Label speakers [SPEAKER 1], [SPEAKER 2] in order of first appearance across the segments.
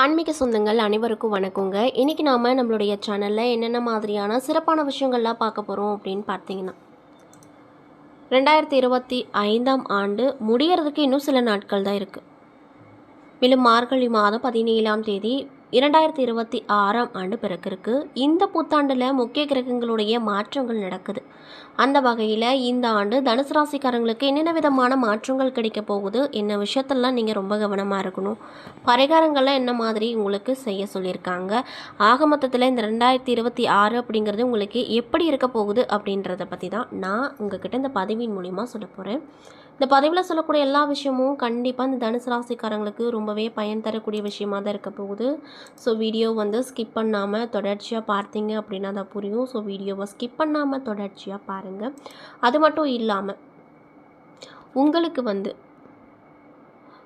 [SPEAKER 1] ஆன்மீக சொந்தங்கள் அனைவருக்கும் வணக்கங்க. இன்றைக்கி நாம் நம்மளுடைய சேனலில் என்னென்ன மாதிரியான சிறப்பான விஷயங்கள்லாம் பார்க்க போகிறோம் அப்படின்னு பார்த்தீங்கன்னா ரெண்டாயிரத்தி இருபத்தி ஐந்தாம் ஆண்டு முடியறதுக்கு இன்னும் சில நாட்கள் தான் இருக்குது மேலும் மார்கழி மாதம் பதினேழாம் தேதி இரண்டாயிரத்தி இருபத்தி ஆறாம் ஆண்டு பிறக்கிருக்கு இந்த புத்தாண்டில் முக்கிய கிரகங்களுடைய மாற்றங்கள் நடக்குது. அந்த வகையில் இந்த ஆண்டு தனுசு ராசிக்காரங்களுக்கு என்னென்ன விதமான மாற்றங்கள் கிடைக்க போகுது என்ன விஷயத்தெல்லாம் நீங்கள் ரொம்ப கவனமாக இருக்கணும். பரிகாரங்கள்லாம் என்ன மாதிரி உங்களுக்கு செய்ய சொல்லியிருக்காங்க. ஆக மொத்தத்தில் இந்த ரெண்டாயிரத்தி இருபத்தி ஆறு அப்படிங்கிறது உங்களுக்கு எப்படி இருக்க போகுது அப்படின்றத பற்றி தான் நான் உங்ககிட்ட இந்த பதிவின் மூலிமா சொல்ல போகிறேன் இந்த பதிவில் சொல்லக்கூடிய எல்லா விஷயமும் கண்டிப்பாக இந்த தனுசு ராசிக்காரங்களுக்கு ரொம்பவே பயன் தரக்கூடிய விஷயமா தான் இருக்க போகுது. ஸோ வீடியோ வந்து ஸ்கிப் பண்ணாமல் தொடர்ச்சியாக பார்த்தீங்க அப்படின்னா தான் புரியும். ஸோ வீடியோவை ஸ்கிப் பண்ணாமல் தொடர்ச்சியாக பாருங்கள் அது மட்டும் இல்லாமல் உங்களுக்கு வந்து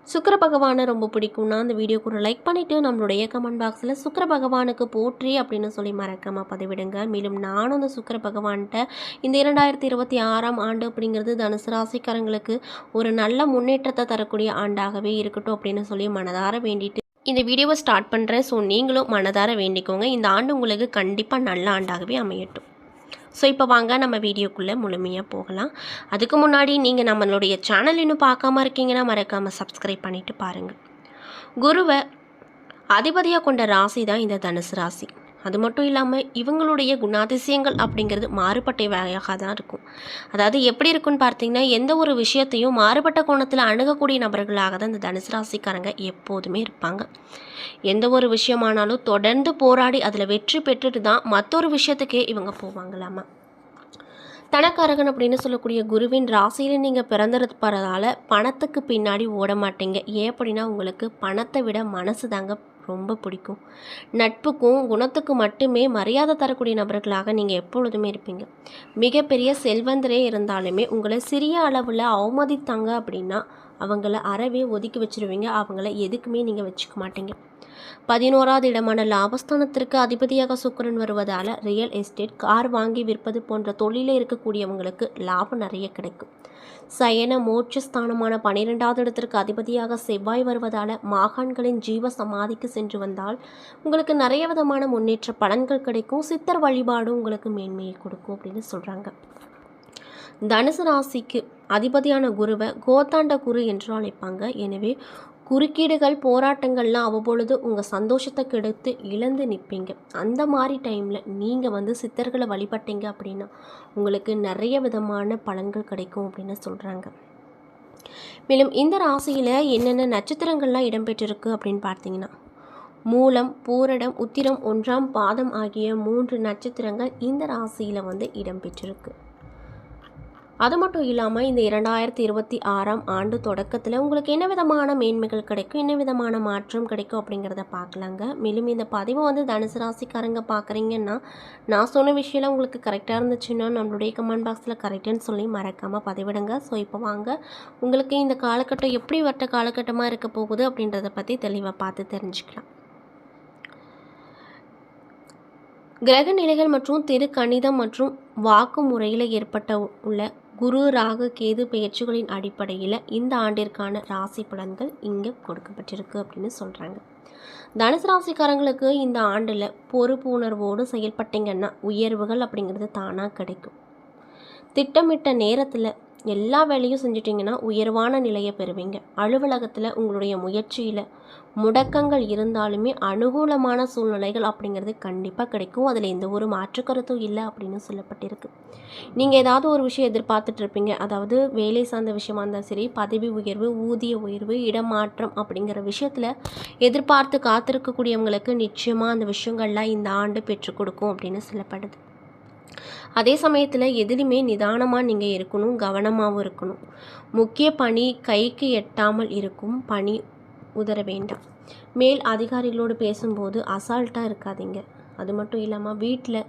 [SPEAKER 1] சுக்கிர பகவானை ரொம்ப பிடிக்கும்னா அந்த வீடியோக்கு ஒரு லைக் பண்ணிவிட்டு நம்மளுடைய கமெண்ட் பாக்ஸில் சுக்கர பகவானுக்கு போற்றி அப்படின்னு சொல்லி மறக்காமல் பதிவிடுங்க. மேலும் நானும் அந்த சுக்கர பகவான்கிட்ட இந்த இரண்டாயிரத்தி இருபத்தி ஆறாம் ஆண்டு அப்படிங்கிறது தனுசு ராசிக்காரங்களுக்கு ஒரு நல்ல முன்னேற்றத்தை தரக்கூடிய ஆண்டாகவே இருக்கட்டும் அப்படின்னு சொல்லி மனதார வேண்டிட்டு இந்த வீடியோவை ஸ்டார்ட் பண்ணுறேன் ஸோ நீங்களும் மனதார வேண்டிக்கோங்க. இந்த ஆண்டு உங்களுக்கு கண்டிப்பாக நல்ல ஆண்டாகவே அமையட்டும். ஸோ இப்போ வாங்க நம்ம வீடியோக்குள்ளே முழுமையாக போகலாம். அதுக்கு முன்னாடி நீங்கள் நம்மளுடைய சேனல் இன்னும் பார்க்காம இருக்கீங்கன்னா மறக்காமல் சப்ஸ்கிரைப் பண்ணிவிட்டு பாருங்கள் குருவை அதிபதியாக கொண்ட ராசி தான் இந்த தனுசு ராசி. அது மட்டும் இல்லாமல் இவங்களுடைய குணாதிசயங்கள் அப்படிங்கிறது மாறுபட்டவையாக தான் இருக்கும். அதாவது எப்படி இருக்குன்னு பார்த்தீங்கன்னா எந்த ஒரு விஷயத்தையும் மாறுபட்ட கோணத்தில் அணுகக்கூடிய நபர்களாக தான் இந்த தனுசு ராசிக்காரங்க எப்போதுமே இருப்பாங்க. எந்த ஒரு விஷயமானாலும் தொடர்ந்து போராடி அதில் வெற்றி பெற்றுட்டு தான் மற்றொரு விஷயத்துக்கே இவங்க போவாங்களாமா? தனக்காரகன் அப்படின்னு சொல்லக்கூடிய குருவின் ராசியில் நீங்கள் பிறந்திருப்பறதால பணத்துக்கு பின்னாடி ஓட மாட்டீங்க ஏன் அப்படின்னா உங்களுக்கு பணத்தை விட மனசு தாங்க ரொம்ப பிடிக்கும். நட்புக்கும் குணத்துக்கும் மட்டுமே மரியாதை தரக்கூடிய நபர்களாக நீங்கள் எப்பொழுதுமே இருப்பீங்க. மிகப்பெரிய செல்வந்தரே இருந்தாலுமே உங்களை சிறிய அளவில் அவமதித்தாங்க அப்படின்னா அவங்கள அறவே ஒதுக்கி வச்சிருவீங்க. அவங்கள எதுக்குமே நீங்கள் வச்சுக்க மாட்டீங்க. பதினோராவது இடமான லாபஸ்தானத்திற்கு அதிபதியாக சுக்கிரன் வருவதால் ரியல் எஸ்டேட் கார் வாங்கி விற்பது போன்ற தொழிலில் இருக்கக்கூடியவங்களுக்கு லாபம் நிறைய கிடைக்கும். சயன மோட்சஸ்தானமான பன்னிரெண்டாவது இடத்திற்கு அதிபதியாக செவ்வாய் வருவதால் மாகாண்களின் ஜீவ சமாதிக்கு சென்று வந்தால் உங்களுக்கு நிறைய விதமான முன்னேற்ற பலன்கள் கிடைக்கும். சித்தர் வழிபாடு உங்களுக்கு மேன்மையை கொடுக்கும் அப்படின்னு சொல்கிறாங்க தனுசு ராசிக்கு அதிபதியான குருவை கோத்தாண்ட குரு என்று அழைப்பாங்க. எனவே குறுக்கீடுகள் போராட்டங்கள்லாம் அவ்வப்பொழுது உங்கள் சந்தோஷத்தை கெடுத்து இழந்து நிற்பீங்க அந்த மாதிரி டைமில் நீங்கள் வந்து சித்தர்களை வழிபட்டீங்க அப்படின்னா உங்களுக்கு நிறைய விதமான பலன்கள் கிடைக்கும் அப்படின்னு சொல்கிறாங்க மேலும் இந்த ராசியில் என்னென்ன நட்சத்திரங்கள்லாம் இடம்பெற்றிருக்கு அப்படின்னு பார்த்தீங்கன்னா மூலம் பூரடம் உத்திரம் ஒன்றாம் பாதம் ஆகிய மூன்று நட்சத்திரங்கள் இந்த ராசியில் வந்து இடம்பெற்றிருக்கு. அது மட்டும் இல்லாமல் இந்த இரண்டாயிரத்தி இருபத்தி ஆறாம் ஆண்டு தொடக்கத்தில் உங்களுக்கு என்ன விதமான மேன்மைகள் கிடைக்கும் என்ன விதமான மாற்றம் கிடைக்கும் அப்படிங்கிறத பார்க்கலாங்க. மேலும் இந்த பதிவை வந்து தனுசு ராசிக்காரங்க பார்க்குறீங்கன்னா நான் சொன்ன விஷயம்லாம் உங்களுக்கு கரெக்டாக இருந்துச்சுன்னா நம்மளுடைய கமெண்ட் பாக்ஸில் கரெக்டுன்னு சொல்லி மறக்காமல் பதிவிடுங்க. ஸோ இப்போ வாங்க. உங்களுக்கு இந்த காலகட்டம் எப்படி வட்ட காலகட்டமாக இருக்க போகுது அப்படின்றத பற்றி தெளிவாக பார்த்து தெரிஞ்சுக்கலாம். கிரக நிலைகள் மற்றும் திருக்கணிதம் மற்றும் வாக்கு முறையில் ஏற்பட்ட உள்ள குரு ராகு கேது பெயர்ச்சிகளின் அடிப்படையில் இந்த ஆண்டிற்கான ராசி பலன்கள் இங்கே கொடுக்கப்பட்டிருக்கு அப்படின்னு சொல்கிறாங்க தனுசு ராசிக்காரங்களுக்கு இந்த ஆண்டில் பொறுப்பு உணர்வோடு செயல்பட்டீங்கன்னா உயர்வுகள் அப்படிங்கிறது தானாக கிடைக்கும். திட்டமிட்ட நேரத்தில் எல்லா வேலையும் செஞ்சிட்டிங்கன்னா உயர்வான நிலையை பெறுவீங்க. அலுவலகத்தில் உங்களுடைய முயற்சியில் முடக்கங்கள் இருந்தாலுமே அனுகூலமான சூழ்நிலைகள் அப்படிங்கிறது கண்டிப்பாக கிடைக்கும். அதில் எந்த ஒரு மாற்றுக்கருத்தும் இல்லை அப்படின்னு சொல்லப்பட்டிருக்கு. நீங்கள் ஏதாவது ஒரு விஷயம் எதிர்பார்த்துட்டு இருப்பீங்க. அதாவது வேலை சார்ந்த விஷயமா இருந்தால் சரி பதவி உயர்வு ஊதிய உயர்வு இடமாற்றம் அப்படிங்கிற விஷயத்தில் எதிர்பார்த்து காத்திருக்கக்கூடியவங்களுக்கு நிச்சயமாக அந்த விஷயங்கள்லாம் இந்த ஆண்டு பெற்றுக் கொடுக்கும் அப்படின்னு சொல்லப்படுது. அதே சமயத்தில் எதிலுமே நிதானமாக நீங்கள் இருக்கணும் கவனமாகவும் இருக்கணும். முக்கிய பணி கைக்கு எட்டாமல் இருக்கும் பணி உதற வேண்டாம். மேல் அதிகாரிகளோடு பேசும்போது அசால்ட்டாக இருக்காதீங்க. அது மட்டும் இல்லாமல் வீட்டில்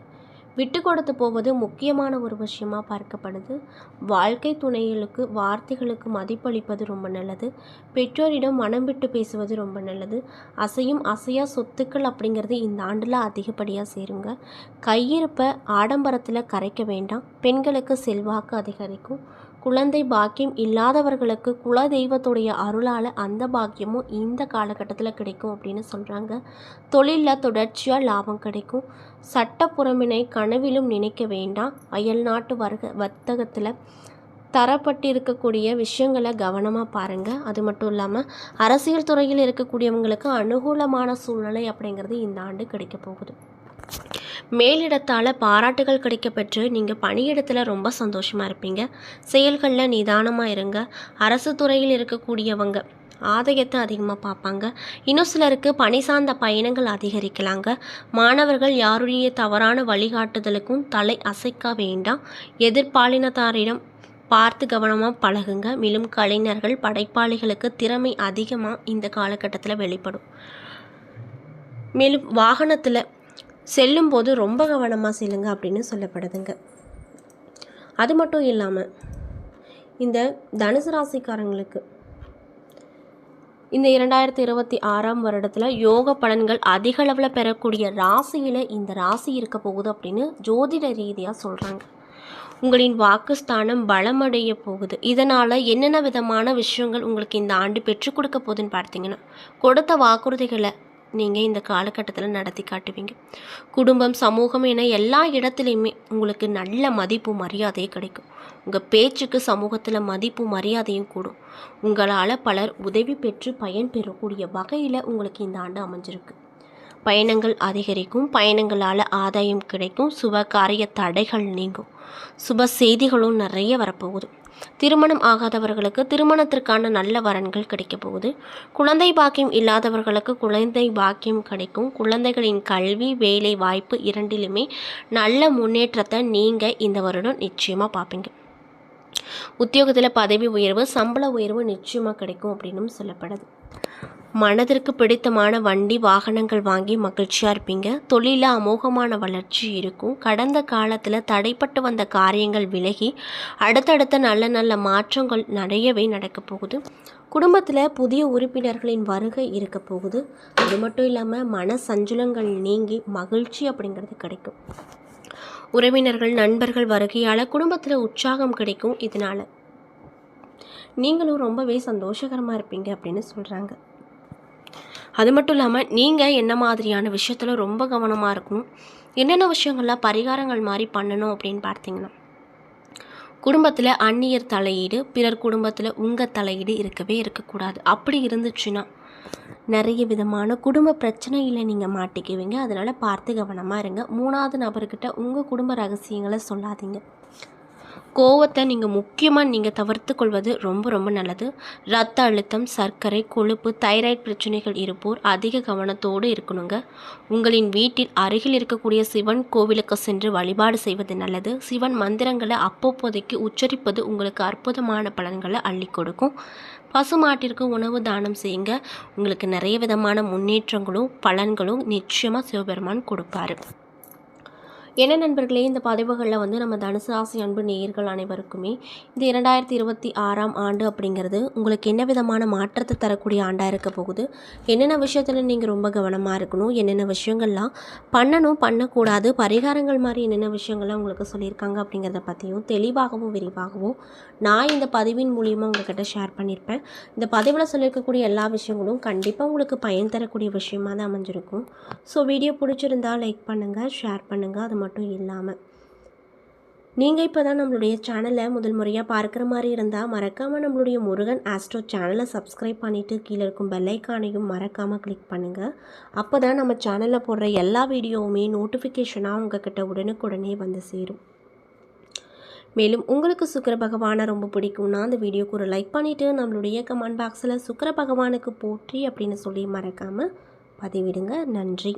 [SPEAKER 1] விட்டு கொடுத்து போவது முக்கியமான ஒரு விஷயமா பார்க்கப்படுது. வாழ்க்கை துணைகளுக்கு வார்த்தைகளுக்கு மதிப்பளிப்பது ரொம்ப நல்லது. பெற்றோரிடம் மனம் விட்டு பேசுவது ரொம்ப நல்லது. அசையும் அசையா சொத்துக்கள் அப்படிங்கிறது இந்த ஆண்டில் அதிகப்படியாக சேருங்க. கையிருப்பை ஆடம்பரத்தில் கரைக்க வேண்டாம். பெண்களுக்கு செல்வாக்கு அதிகரிக்கும். குழந்தை பாக்கியம் இல்லாதவர்களுக்கு குல தெய்வத்துடைய அருளால் அந்த பாக்கியமும் இந்த காலகட்டத்தில் கிடைக்கும் அப்படின்னு சொல்கிறாங்க தொழிலில் தொடர்ச்சியாக லாபம் கிடைக்கும். சட்டப்புறமினை கனவிலும் நினைக்க வேண்டாம். அயல்நாட்டு வர்க்க வர்த்தகத்தில் தரப்பட்டிருக்கக்கூடிய விஷயங்களை கவனமாக பாருங்கள் அது மட்டும் இல்லாமல் அரசியல் துறையில் இருக்கக்கூடியவங்களுக்கு அனுகூலமான சூழ்நிலை அப்படிங்கிறது இந்த ஆண்டு கிடைக்க போகுது. மேலிடத்தால் பாராட்டுகள் கிடைக்கப்பெற்று நீங்கள் பணியிடத்தில் ரொம்ப சந்தோஷமாக இருப்பீங்க. செயல்களில் நிதானமாக இருங்க. அரசு துறையில் இருக்கக்கூடியவங்க ஆதாயத்தை அதிகமாக பார்ப்பாங்க. இன்னும் சிலருக்கு பணி சார்ந்த பயணங்கள் அதிகரிக்கலாங்க. மாணவர்கள் யாருடைய தவறான வழிகாட்டுதலுக்கும் தலை அசைக்க வேண்டாம். எதிர்பாலினத்தாரிடம் பார்த்து கவனமாக பழகுங்க. மேலும் கலைஞர்கள் படைப்பாளிகளுக்கு திறமை அதிகமாக இந்த காலகட்டத்தில் வெளிப்படும். மேலும் வாகனத்தில் செல்லும்போது ரொம்ப கவனமாக செல்லுங்க அப்படின்னு சொல்லப்படுதுங்க. அது மட்டும் இல்லாமல் இந்த தனுசு ராசிக்காரங்களுக்கு இந்த இரண்டாயிரத்தி இருபத்தி ஆறாம் வருடத்தில் யோக பலன்கள் அதிக அளவில் பெறக்கூடிய ராசியில் இந்த ராசி இருக்க போகுது அப்படின்னு ஜோதிட ரீதியாக சொல்கிறாங்க உங்களின் வாக்குஸ்தானம் பலமடைய போகுது. இதனால் என்னென்ன விதமான விஷயங்கள் உங்களுக்கு இந்த ஆண்டு பெற்றுக் கொடுக்க போகுதுன்னு பார்த்தீங்கன்னா கொடுத்த வாக்குறுதிகளை நீங்கள் இந்த காலகட்டத்தில் நடத்தி காட்டுவீங்க. குடும்பம் சமூகம் என எல்லா இடத்துலையுமே உங்களுக்கு நல்ல மதிப்பு மரியாதை கிடைக்கும். உங்கள் பேச்சுக்கு சமூகத்தில் மதிப்பு மரியாதையும் கூடும். உங்களால் பலர் உதவி பெற்று பயன் பெறக்கூடிய வகையில் உங்களுக்கு இந்த ஆண்டு அமைஞ்சிருக்கு. பயணங்கள் அதிகரிக்கும். பயணங்களால் ஆதாயம் கிடைக்கும். சுப காரிய தடைகள் நீங்கும். சுப செய்திகளும் நிறைய வரப்போகுது. திருமணம் ஆகாதவர்களுக்கு திருமணத்திற்கான நல்ல வரன்கள் கிடைக்கப் போகுது. குழந்தை பாக்கியம் இல்லாதவர்களுக்கு குழந்தை பாக்கியம் கிடைக்கும். குழந்தைகளின் கல்வி வேலை வாய்ப்பு இரண்டிலுமே நல்ல முன்னேற்றத்தை நீங்கள் இந்த வருடம் நிச்சயமாக பார்ப்பீங்க. உத்தியோகத்தில் பதவி உயர்வு சம்பள உயர்வு நிச்சயமாக கிடைக்கும் அப்படின்னும் சொல்லப்படுது. மனதிற்கு பிடித்தமான வண்டி வாகனங்கள் வாங்கி மகிழ்ச்சியாக இருப்பீங்க. தொழிலில் அமோகமான வளர்ச்சி இருக்கும். கடந்த காலத்தில் தடைப்பட்டு வந்த காரியங்கள் விலகி அடுத்தடுத்த நல்ல நல்ல மாற்றங்கள் நிறையவே நடக்க போகுது. குடும்பத்தில் புதிய உறுப்பினர்களின் வருகை இருக்க போகுது. அது மட்டும் இல்லாமல் மன சஞ்சலங்கள் நீங்கி மகிழ்ச்சி அப்படிங்கிறது கிடைக்கும். உறவினர்கள் நண்பர்கள் வருகையால் குடும்பத்தில் உற்சாகம் கிடைக்கும் இதனால். நீங்களும் ரொம்பவே சந்தோஷகரமாக இருப்பீங்க அப்படின்னு சொல்கிறாங்க அது மட்டும் இல்லாமல் நீங்கள் என்ன மாதிரியான விஷயத்தில் ரொம்ப கவனமாக இருக்கணும்? என்னென்ன விஷயங்கள்லாம் பரிகாரங்கள் மாதிரி பண்ணணும் அப்படின்னு பார்த்தீங்கன்னா குடும்பத்தில் அந்நியர் தலையீடு பிறர் குடும்பத்தில் உங்கள் தலையீடு இருக்கவே இருக்கக்கூடாது. அப்படி இருந்துச்சுன்னா நிறைய விதமான குடும்ப பிரச்சனையில் நீங்கள் மாட்டிக்குவீங்க. அதனால் பார்த்து கவனமாக இருங்க. மூணாவது நபர்கிட்ட உங்கள் குடும்ப ரகசியங்களை சொல்லாதீங்க. கோவத்தை நீங்கள் முக்கியமாக நீங்கள் தவிர்த்து கொள்வது ரொம்ப ரொம்ப நல்லது. ரத்த அழுத்தம் சர்க்கரை கொழுப்பு தைராய்டு பிரச்சனைகள் இருப்போர் அதிக கவனத்தோடு இருக்கணுங்க. உங்களின் வீட்டில் அருகில் இருக்கக்கூடிய சிவன் கோவிலுக்கு சென்று வழிபாடு செய்வது நல்லது. சிவன் மந்திரங்களை அப்பப்போதைக்கு உச்சரிப்பது உங்களுக்கு அற்புதமான பலன்களை அள்ளி கொடுக்கும். பசுமாட்டிற்கு உணவு தானம் செய்யுங்க. உங்களுக்கு நிறைய விதமான முன்னேற்றங்களும் பலன்களும் நிச்சயமாக சிவபெருமான் கொடுப்பாரு. என்ன நண்பர்களே இந்த பதிவுகளில் வந்து நம்ம தனுசு ராசி அன்பு நேயர்கள் அனைவருக்குமே இந்த இரண்டாயிரத்தி இருபத்தி ஆறாம் ஆண்டு அப்படிங்கிறது உங்களுக்கு என்ன விதமான மாற்றத்தை தரக்கூடிய ஆண்டாக இருக்க போகுது? என்னென்ன விஷயத்தில் நீங்கள் ரொம்ப கவனமாக இருக்கணும்? என்னென்ன விஷயங்கள்லாம் பண்ணணும் பண்ணக்கூடாது? பரிகாரங்கள் மாதிரி என்னென்ன விஷயங்கள்லாம் உங்களுக்கு சொல்லியிருக்காங்க அப்படிங்கிறத பற்றியும் தெளிவாகவும் விரிவாகவும் நான் இந்த பதிவின் மூலியமாக உங்கள்கிட்ட ஷேர் பண்ணியிருப்பேன். இந்த பதிவில் சொல்லியிருக்கக்கூடிய எல்லா விஷயங்களும் கண்டிப்பாக உங்களுக்கு பயன் தரக்கூடிய விஷயமாக தான் அமைஞ்சிருக்கும். ஸோ வீடியோ பிடிச்சிருந்தா லைக் பண்ணுங்கள் ஷேர் பண்ணுங்கள் அது மட்டும் இல்லாமல். நீங்கள் இப்போ தான் நம்மளுடைய சேனலை முதல் முறையாக பார்க்குற மாதிரி இருந்தால் மறக்காமல் நம்மளுடைய முருகன் ஆஸ்ட்ரோ சேனலை சப்ஸ்கிரைப் பண்ணிவிட்டு கீழே இருக்கும் பெல்லைக்கானையும் மறக்காமல் கிளிக் பண்ணுங்கள் அப்போ தான் நம்ம சேனலில் போடுற எல்லா வீடியோவுமே நோட்டிஃபிகேஷனாக உங்ககிட்ட உடனுக்குடனே வந்து சேரும். மேலும் உங்களுக்கு சுக்கர பகவானை ரொம்ப பிடிக்கும்னா அந்த வீடியோக்கு ஒரு லைக் பண்ணிவிட்டு நம்மளுடைய கமெண்ட் பாக்ஸில் சுக்கர பகவானுக்கு போற்றி அப்படின்னு சொல்லி மறக்காமல் பதிவிடுங்க. நன்றி.